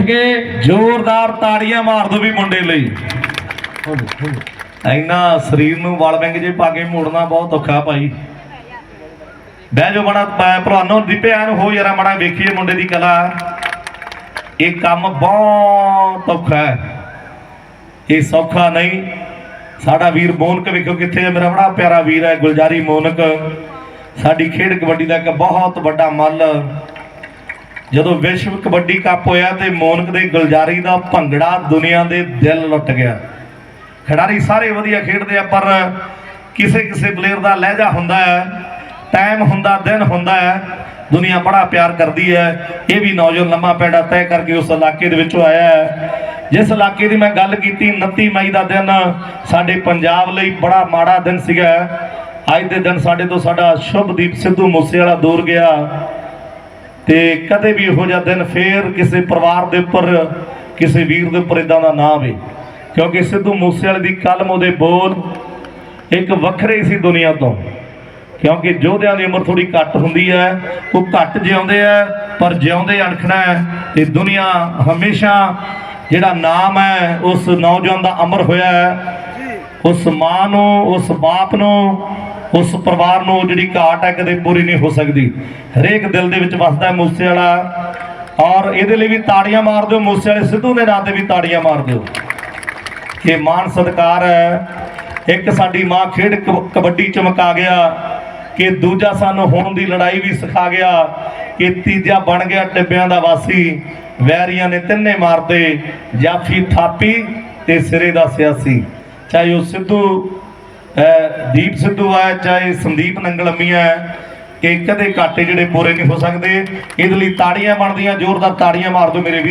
ਉੱਠ ਕੇ ਜ਼ੋਰਦਾਰ ਤਾੜੀਆਂ ਮਾਰ ਦੋ ਵੀ ਮੁੰਡੇ ਲਈ। ਇੰਨਾ ਸਰੀਰ ਨੂੰ ਵਲ ਵਿੰਗ ਜੇ ਪਾ ਕੇ ਮੋੜਨਾ ਬਹੁਤ ਔਖਾ ਭਾਈ। ਬਹਿ ਜੋ ਬੜਾ ਭਲਵਾਨੋ ਦੀਪਿਆ ਨੂੰ ਹੋ ਯਾਰਾ ਮੜਾ ਵੇਖੀਏ ਮੁੰਡੇ ਦੀ ਕਲਾ। ਇਹ ਕੰਮ ਬਹੁਤ ਔਖਾ ਹੈ। ਇਹ ਸੌਖਾ ਨਹੀਂ। ਸਾਡਾ ਵੀਰ ਮੋਨਕ ਵੇਖੋ ਕਿੱਥੇ ਹੈ, ਮੇਰਾ ਬੜਾ ਪਿਆਰਾ ਵੀਰ ਹੈ, ਗੁਲਜਾਰੀ ਮੋਨਕ। ਸਾਡੀ ਖੇਡ ਕਬੱਡੀ ਦਾ ਇੱਕ ਬਹੁਤ ਵੱਡਾ ਮੱਲ। ਜਦੋਂ ਵਿਸ਼ਵ ਕਬੱਡੀ ਕੱਪ ਹੋਇਆ ਤੇ ਮੋਨਕ ਦੇ ਗੁਲਜਾਰੀ ਦਾ ਭੰਗੜਾ ਦੁਨੀਆ ਦੇ ਦਿਲ ਲੁੱਟ ਗਿਆ। ਖਿਡਾਰੀ ਸਾਰੇ ਵਧੀਆ ਖੇਡਦੇ ਆ, ਪਰ ਕਿਸੇ ਕਿਸੇ ਪਲੇਅਰ ਦਾ ਲਹਿਜਾ ਹੁੰਦਾ ਹੈ ਟਾਈਮ ਹੁੰਦਾ, ਦਿਨ ਹੁੰਦਾ ਹੈ, ਦੁਨੀਆ ਬੜਾ ਪਿਆਰ ਕਰਦੀ ਹੈ। ਇਹ ਵੀ ਨੌਜਵਾਨ ਲੰਮਾ ਪੈੜਾ ਤੈਅ ਕਰਕੇ ਉਸ ਇਲਾਕੇ ਦੇ ਵਿੱਚੋਂ ਆਇਆ ਹੈ। ਜਿਸ ਇਲਾਕੇ ਦੀ ਮੈਂ ਗੱਲ ਕੀਤੀ 29 ਮਈ ਦਾ ਦਿਨ ਸਾਡੇ ਪੰਜਾਬ ਲਈ ਬੜਾ ਮਾੜਾ ਦਿਨ ਸੀਗਾ। ਅੱਜ ਦੇ ਦਿਨ ਸਾਡੇ ਤੋਂ ਸਾਡਾ ਸ਼ੁਭਦੀਪ ਸਿੱਧੂ ਮੂਸੇਵਾਲਾ ਦੂਰ ਗਿਆ। ਤੇ ਕਦੇ ਵੀ ਇਹੋ ਜਿਹਾ ਦਿਨ ਫੇਰ ਕਿਸੇ ਪਰਿਵਾਰ ਦੇ ਉੱਪਰ, ਕਿਸੇ ਵੀਰ ਦੇ ਉੱਪਰ ਇਦਾਂ ਦਾ ਨਾ ਆਵੇ। ਕਿਉਂਕਿ ਸਿੱਧੂ ਮੂਸੇਵਾਲੇ ਦੀ ਕਲਮ ਉਹਦੇ ਬੋਲ ਇੱਕ ਵੱਖਰੇ ਹੀ ਸੀ ਦੁਨੀਆ ਤੋਂ। ਕਿਉਂਕਿ ਯੋਧਿਆਂ ਦੀ ਉਮਰ ਥੋੜੀ ਘੱਟ ਹੁੰਦੀ ਹੈ, ਉਹ ਘੱਟ ਜਿਉਂਦੇ ਆ ਪਰ ਜਿਉਂਦੇ ਅਣਖਣਾ ਹੈ ਤੇ ਦੁਨੀਆ ਹਮੇਸ਼ਾ ਜਿਹੜਾ ਨਾਮ ਹੈ, ਉਸ ਨੌਜਵਾਨ ਦਾ ਅਮਰ ਹੋਇਆ ਹੈ। ਉਸ ਮਾਂ ਨੂੰ, ਉਸ ਬਾਪ ਨੂੰ ਉਸ ਪਰਿਵਾਰ ਨੂੰ ਜਿਹੜੀ ਘਾਟ ਹੈ, ਕਦੇ ਪੂਰੀ ਨਹੀਂ ਹੋ ਸਕਦੀ। ਹਰੇਕ ਦਿਲ ਦੇ ਵਿੱਚ ਵਸਦਾ ਹੈ ਮੂਸੇ ਵਾਲਾ। ਔਰ ਇਹਦੇ ਲਈ ਵੀ ਤਾੜੀਆਂ ਮਾਰ ਦਿਓ, ਮੂਸੇ ਵਾਲੇ ਸਿੱਧੂ ਦੇ ਨਾਂ ਤੇ ਵੀ ਤਾੜੀਆਂ ਮਾਰ ਦਿਓ। ਕਿ ਮਾਨ ਸਤਕਾਰ ਹੈ। ਇੱਕ ਸਾਡੀ ਮਾਂ ਖੇਡ ਕਬ- ਕਬੱਡੀ ਚਮਕਾ ਗਿਆ, ਕਿ ਦੂਜਾ ਸਾਨੂੰ ਹੋਣ ਦੀ ਲੜਾਈ ਵੀ ਸਿਖਾ ਗਿਆ, ਕਿ ਤੀਜਾ ਬਣ ਗਿਆ ਟਿੱਬਿਆਂ ਦਾ ਵਾਸੀ। ਵੈਰੀਆਂ ਨੇ ਤਿੰਨੇ ਮਾਰਦੇ, ਜਾਫੀ ਥਾਪੀ ਤੇ ਸਿਰੇ ਦਾ ਸਿਆਸੀ। ਚਾਹੇ ਉਹ ਸਿੱਧੂ ਦੀਪ ਸਿੱਧੂ ਹੈ ਚਾਹੇ ਸੰਦੀਪ ਨੰਗਲਮੀ ਹੈ ਕਿ ਕਦੇ ਘਾਟੇ ਜਿਹੜੇ ਪੂਰੇ ਨਹੀਂ ਹੋ ਸਕਦੇ। ਇਹਦੇ ਲਈ ਤਾੜੀਆਂ ਬਣਦੀਆਂ, ਜ਼ੋਰਦਾਰ ਤਾੜੀਆਂ ਮਾਰ ਦਿਓ ਮੇਰੇ ਵੀਰ।